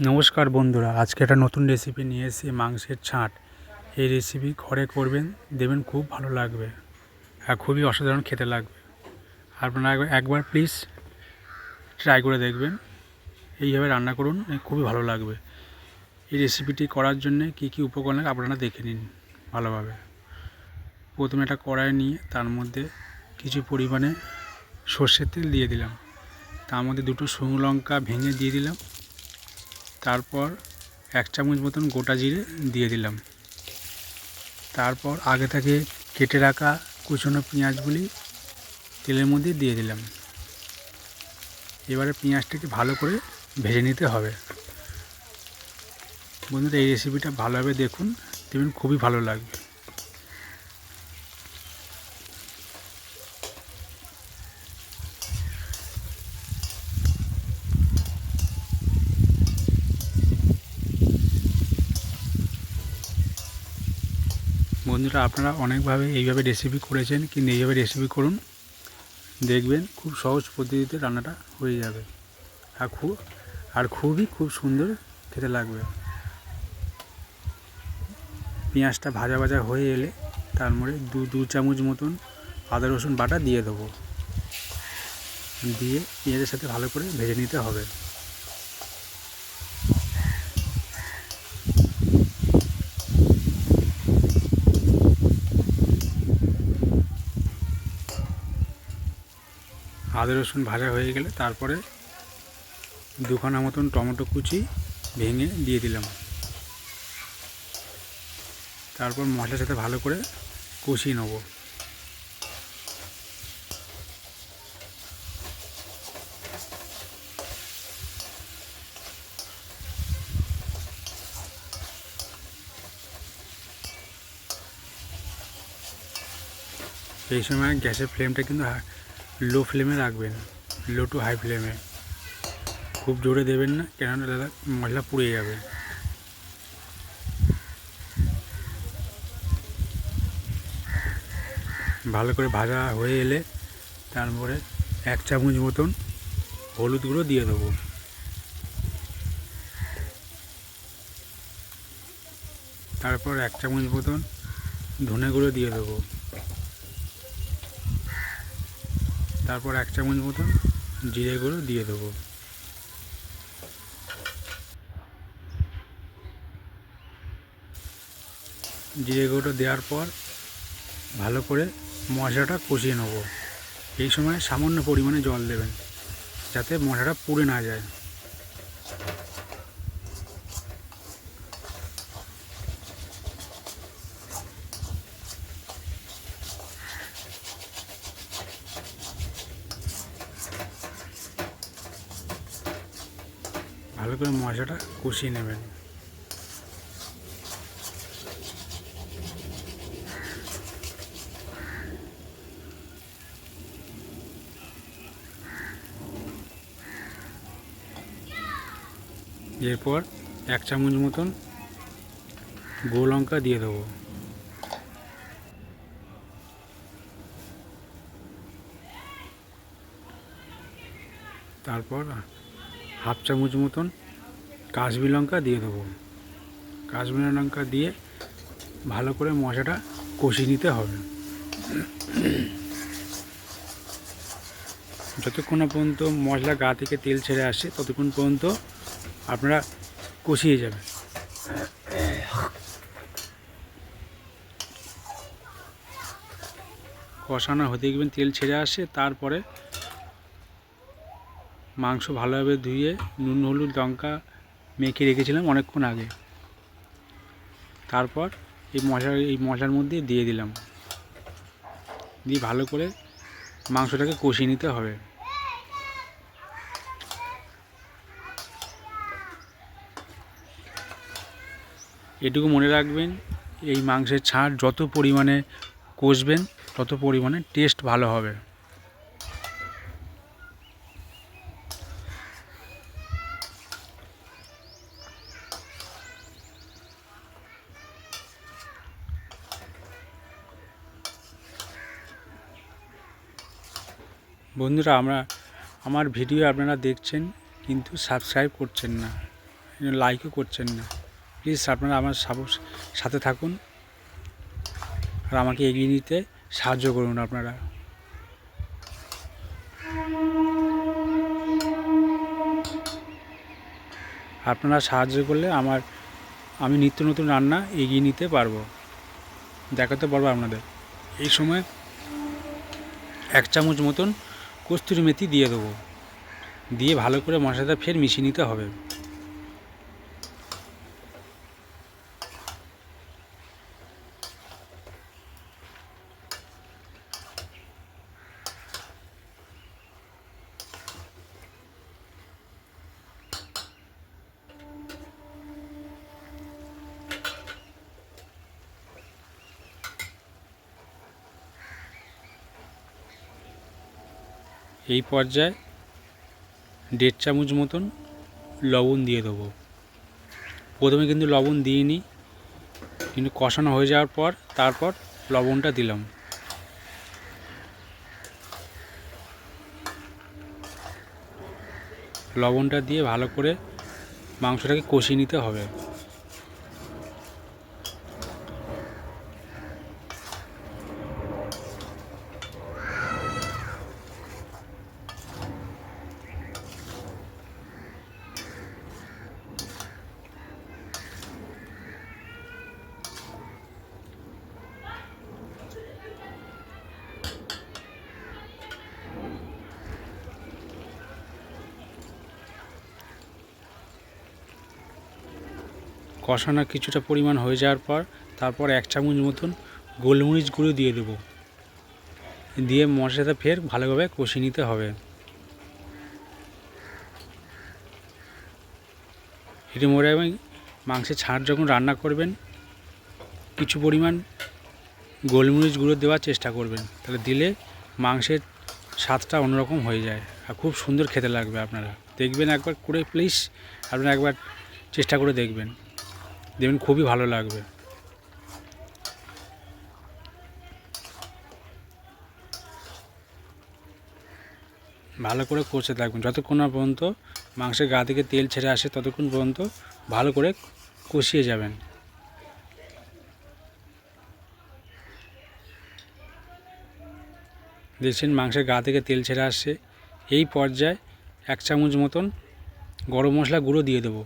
নমস্কার বন্ধুরা, আজকে একটা নতুন রেসিপি নিয়ে এসেছি, মাংসের ছাঁট। এই রেসিপি ঘরে করবেন, দেবেন খুব ভালো লাগবে আর খুবই অসাধারণ খেতে লাগবে। আপনারা একবার- প্লিজ ট্রাই করে দেখবেন। এইভাবে রান্না করুন খুবই ভালো লাগবে। এই রেসিপিটি করার জন্যে কী কী উপকরণ লাগে আপনারা দেখে নিন ভালোভাবে। প্রথমে একটা কড়াই নিয়ে তার মধ্যে কিছু পরিমাণে সর্ষের তেল দিয়ে দিলাম। তার মধ্যে দুটো শুকনো লঙ্কা ভেঙে দিয়ে দিলাম। তারপর এক চামচ মতন গোটা জিরে দিয়ে দিলাম। তারপর আগে থেকে কেটে রাখা কুচনো পেঁয়াজগুলি তেলের মধ্যে দিয়ে দিলাম। এবারে পেঁয়াজটাকে ভালো করে ভেজে নিতে হবে। বন্ধুরা, এই রেসিপিটা ভালোভাবে দেখুন, দেখবেন খুবই ভালো লাগবে। বন্ধুরা, আপনারা অনেকভাবে এইভাবে রেসিপি করেছেন, কিন্তু এইভাবে রেসিপি করুন, দেখবেন খুব সহজ পদ্ধতিতে রান্নাটা হয়ে যাবে। আর খুব আর খুবই খুব সুন্দর খেতে লাগবে। পেঁয়াজটা ভাজা ভাজা হয়ে এলে তার মধ্যে দু দু চামচ মতন আদা, রসুন বাটা দিয়ে দেবো। দিয়ে পেঁয়াজের সাথে ভালো করে ভেজে নিতে হবে। আদা রসুন ভাজা হয়ে গেলে তারপরে দুখানা মতন টমেটো কুচি ভেঙে দিয়ে দিলাম। তারপর মশলার সাথে ভালো করে কষিয়ে নেব। এই সময় গ্যাসের ফ্লেমটা কিন্তু লো ফ্লেমে রাখবেন, লো টু হাই ফ্লেমে। খুব জোরে দেবেন না, কেননা দাদা, মশলা পুড়ে যাবে। ভালো করে ভাজা হয়ে এলে তারপরে এক চামচ মতন হলুদ গুঁড়ো দিয়ে দেবো। তারপর এক চামচ মতন ধনে গুঁড়ো দিয়ে দেবো। তারপর এক চামচ মতন জিরে গুঁড়ো দিয়ে দেবো। জিরে গুঁড়ো দেওয়ার পর ভালো করে মশলাটা কষিয়ে নেব। এই সময় সামান্য পরিমাণে জল দেবেন, যাতে মশলাটা পুড়ে না যায়। ভালো করে মশলাটা কষিয়ে নেবেন। এরপর এক চামচ মতন গো লঙ্কা দিয়ে দেবো। তারপর হাফ চামচ মতন কাশ্মীর লঙ্কা দিয়ে দেবো। কাশ্মীর লঙ্কা দিয়ে ভালো করে মশলাটা কষিয়ে নিতে হবে। যতক্ষণ না পর্যন্ত মশলা গা থেকে তেল ছেড়ে আসে, ততক্ষণ পর্যন্ত আপনারা কষিয়ে যাবেন কষানো হতে দেখবেন তেল ছেড়ে আসে, তারপরে মাংস ভালোভাবে ধুয়ে, নুন, হলুদ, লঙ্কা মেখে রেখেছিলাম অনেকক্ষণ আগে। তারপর এই মশলা, এই মশলার মধ্যে দিয়ে দিলাম। দিয়ে ভালো করে মাংসটাকে কষিয়ে নিতে হবে। এটুকু মনে রাখবেন, এই মাংসের ছাড় যত পরিমাণে কষবেন, তত পরিমাণে টেস্ট ভালো হবে। বন্ধুরা, আমরা, আমার ভিডিও আপনারা দেখছেন, কিন্তু সাবস্ক্রাইব করছেন না লাইকও করছেন না। প্লিজ আপনারা আমার সাথে থাকুন, আর আমাকে এগিয়ে নিতে সাহায্য করুন আপনারা। আপনারা সাহায্য করলে আমার, আমি নিত্য নতুন রান্না এগিয়ে নিতে পারব। দেখাতে পারব আপনাদের। এই সময় এক চামচ মতন কস্তুরি মেথি দিয়ে দেবো। দিয়ে ভালো করে মশলাটা ফের মিশিয়ে নিতে হবে। এই পর্যায়ে দেড় চামচ মতন লবণ দিয়ে দেবো। প্রথমে কিন্তু লবণ দিইনি, কিন্তু কষানো হয়ে যাওয়ার পর তারপর লবণটা দিলাম। লবণটা দিয়ে ভালো করে মাংসটাকে কষিয়ে নিতে হবে। কষানো কিছুটা পরিমাণ হয়ে যাওয়ার পর তারপর এক চামচ মতন গোলমরিচ গুঁড়ো দিয়ে দেবো। দিয়ে মশলাটা ফের ভালোভাবে কষিয়ে নিতে হবে। এটি মনে রাখবেন মাংসের ছাড় যখন রান্না করবেন, কিছু পরিমাণ গোলমরিচ গুঁড়ো দেওয়ার চেষ্টা করবেন। তাহলে দিলে মাংসের স্বাদটা অন্যরকম হয়ে যায় আর খুব সুন্দর খেতে লাগবে আপনারা। দেখবেন একবার করে, প্লিজ আপনারা একবার চেষ্টা করে দেখবেন। দেখবেন খুবই ভালো লাগবে। ভালো করে কষে থাকবেন। যতক্ষণ না পর্যন্ত মাংসের গা থেকে তেল ছেড়ে আসে, ততক্ষণ পর্যন্ত ভালো করে কষিয়ে যাবেন। দেখছেন, মাংসের গা থেকে তেল ছেড়ে আসছে এই পর্যায়ে এক চামচ মতন গরম মশলা গুঁড়ো দিয়ে দেবো।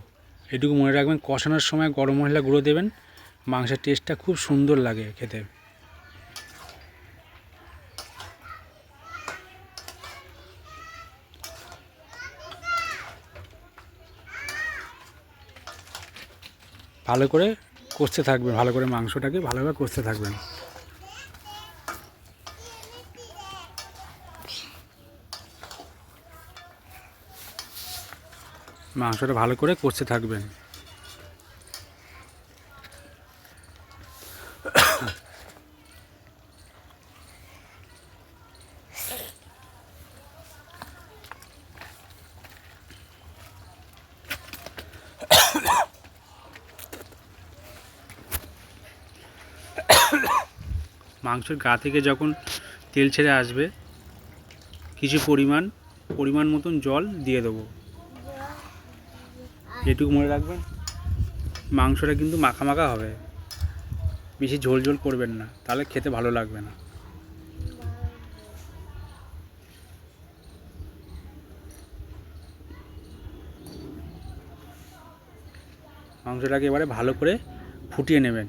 এটুকু মনে রাখবেন, কষানোর সময় গরম মশলা গুঁড়ো দেবেন, মাংসের টেস্টটা খুব সুন্দর লাগে খেতে। ভালো করে কষতে থাকবেন, ভালো করে মাংসটাকে ভালোভাবে কষতে থাকবেন। মাংসটা ভালো করে কষতে থাকবেন। মাংসের গা থেকে যখন তেল ছেড়ে আসবে, কিছু পরিমাণ পরিমাণ মতন জল দিয়ে দেবো। এটুকু মনে রাখবেন, মাংসটা কিন্তু মাখা মাখা হবে। বেশি ঝোল ঝোল করবেন না, তাহলে খেতে ভালো লাগবে না। মাংসটাকে এবারে ভালো করে ফুটিয়ে নেবেন।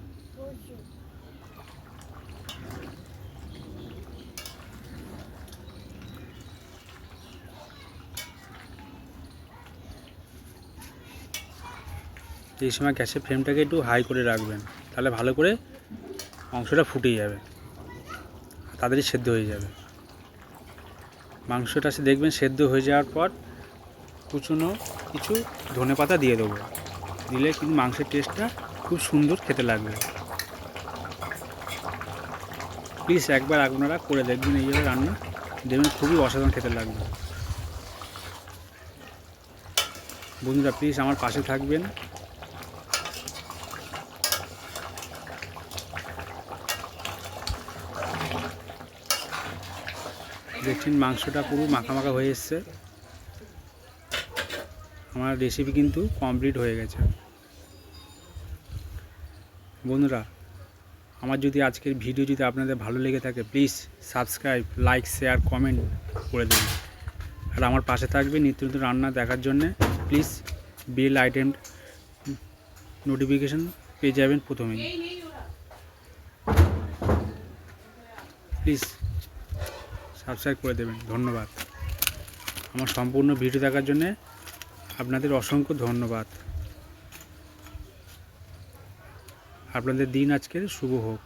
এই সময় গ্যাসের ফ্লেমটাকে একটু হাই করে রাখবেন, তাহলে ভালো করে মাংসটা ফুটে যাবে তাড়াতাড়ি সেদ্ধ হয়ে যাবে। মাংসটা সে দেখবেন সেদ্ধ হয়ে যাওয়ার পর কুচুনো কিছু ধনে পাতা দিয়ে দেবো, দিলে কিন্তু মাংসের টেস্টটা খুব সুন্দর খেতে লাগবে। প্লিজ একবার আপনারা করে দেখবেন এইভাবে রান্না, দেখবেন খুবই অসাধারণ খেতে লাগবে। বন্ধুরা, প্লিজ আমার পাশে থাকবেন। দেখছেন মাংসটা পুরো মাখা হয়ে এসছে। আমার রেসিপি কিন্তু কমপ্লিট হয়ে গেছে। বন্ধুরা, আমার যদি আজকের ভিডিও যদি আপনাদের ভালো লেগে থাকে please subscribe like share comment করে দেবেন। আর আমার পাশে থাকবে নিত্য নতুন রান্না দেখার জন্যে প্লিজ বিল আইটেম নোটিফিকেশন পেয়ে যাবেন প্রথমেই। প্লিজ সাবস্ক্রাইব করে দেবেন। ধন্যবাদ। আমার সম্পূর্ণ ভিডিও দেখার জন্যে আপনাদের অসংখ্য ধন্যবাদ। আপনাদের দিন আজকের শুভ হোক।